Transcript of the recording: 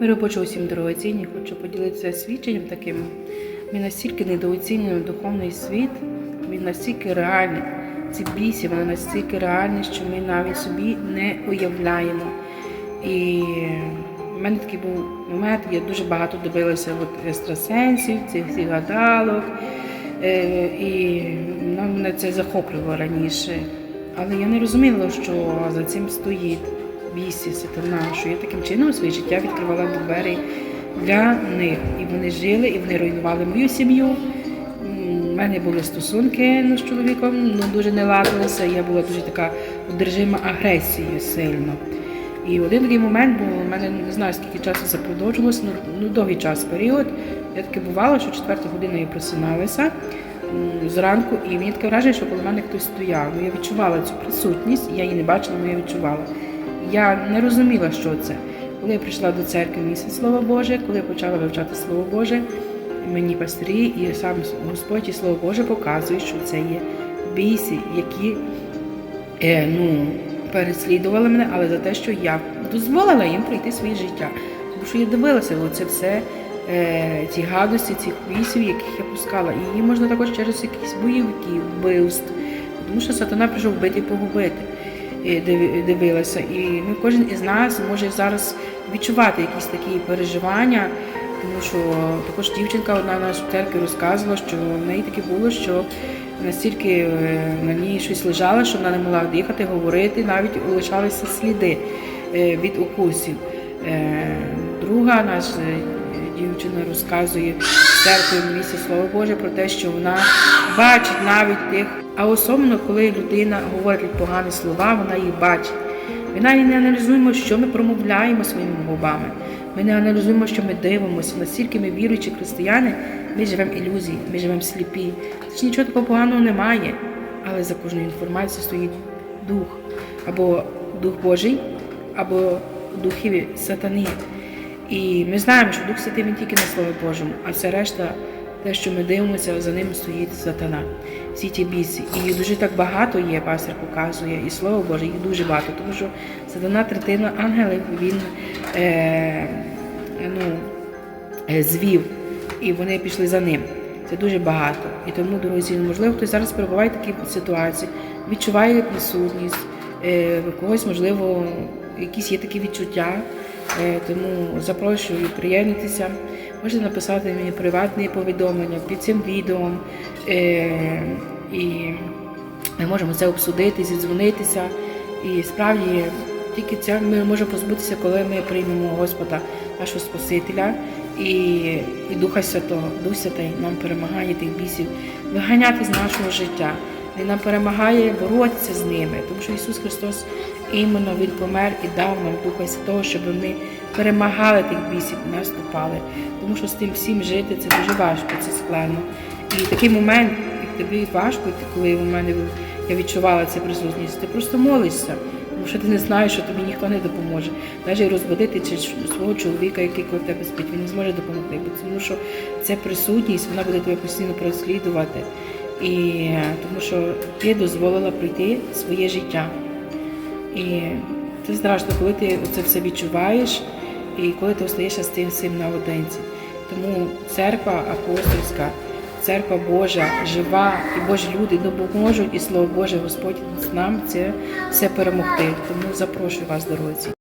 Ми робочого усім дорогоцінні, хочу поділитися свідченням таким. Ми настільки недооцінюємо духовний світ, він настільки реальний. Ці бісі, вони настільки реальні, що ми навіть собі не уявляємо. І в мене такий був момент, я дуже багато дивилася от екстрасенсів, цих всіх гадалок. Е, і ну, мене це захоплювало раніше. Але я не розуміла, що за цим стоїть бісі, сатана, що я таким чином своє життя відкривала двері для них. І вони жили, і вони руйнували мою сім'ю. У мене були стосунки ну, з чоловіком, ну, дуже не ладилися. Я була дуже така одержима агресією сильно. І один такий момент був, у мене не знаю, скільки часу це продовжувалося, ну, ну довгий час період. Я таке бувало, що четверта година я просиналася зранку, і мені таке враження, що коло мене хтось стояв. Ну, я відчувала цю присутність, я її не бачила, але я відчувала. Я не розуміла, що це. Коли я прийшла до церкви місяць Слово Боже, коли я почала вивчати Слово Боже, мені пастирі і сам Господь і Слово Боже показує, що це є бійці, які е, ну, переслідували мене, але за те, що я дозволила їм пройти своє життя. Тому що я дивилася, оце все, е, ці гадості, цих вісів, яких я пускала. І її можна також через якісь бойовики, вбивств. Тому що сатана прийшов вбити і погубити. Див- дивилася. І ми, кожен із нас може зараз відчувати якісь такі переживання. Тому що також дівчинка одна в церкві розказувала, що в неї таке було, що настільки е, на ній щось лежало, що вона не могла дихати, говорити, навіть лишалися сліди е, від укусів. Е, Друга наша дівчина розказує церкві в місці Слово Боже про те, що вона бачить навіть тих, а особливо коли людина говорить погані слова, вона їх бачить. Ми навіть не аналізуємо, що ми промовляємо своїми губами. Ми не аналізуємо, що ми дивимося. Настільки ми віруючі християни, ми живемо ілюзії, ми живемо сліпі. Це ж нічого такого поганого немає. Але за кожною інформацією стоїть дух. Або дух Божий, або духи сатани. І ми знаємо, що Дух Святий він тільки на Слові Божому, а все решта, те, що ми дивимося, за ним стоїть сатана. Всі ті біси. І дуже так багато є, пастор показує, і Слово Боже, їх дуже багато, тому що сатана третина ангелів він е, ну, е, звів, і вони пішли за ним. Це дуже багато. І тому, друзі, можливо, хтось зараз перебуває в такій ситуації, відчуває присутність, е, когось, можливо, якісь є такі відчуття. Е, Тому запрошую приєднатися. Можете написати мені приватні повідомлення під цим відео. Е, І ми можемо це обсудити, зідзвонитися. І справді тільки це ми можемо позбутися, коли ми приймемо Господа, нашого Спасителя і, і Духа Святого. Дух Святий нам перемагає тих бісів, виганяти з нашого життя. Він нам перемагає боротися з ними, тому що Ісус Христос іменно Він помер і дав нам Духа Святого, щоб ми перемагали тих бісів, наступали. Тому що з тим всім жити це дуже важко, це складно. І такий момент, як тобі важко, коли у мене я відчувала цю присутність, ти просто молишся. Тому що ти не знаєш, що тобі ніхто не допоможе. Навіть розбудити свого чоловіка, який коло тебе спить, він не зможе допомогти, тому що ця присутність вона буде тебе постійно переслідувати. І е, тому що ти дозволила пройти своє життя. І це страшно, коли ти це все відчуваєш, і коли ти остаєшся з тим всім наодинці. Тому церква апостольська, церква Божа, жива, і Божі люди допоможуть, і слово Боже, Господь нам це все перемогти. Тому запрошую вас, дорогці.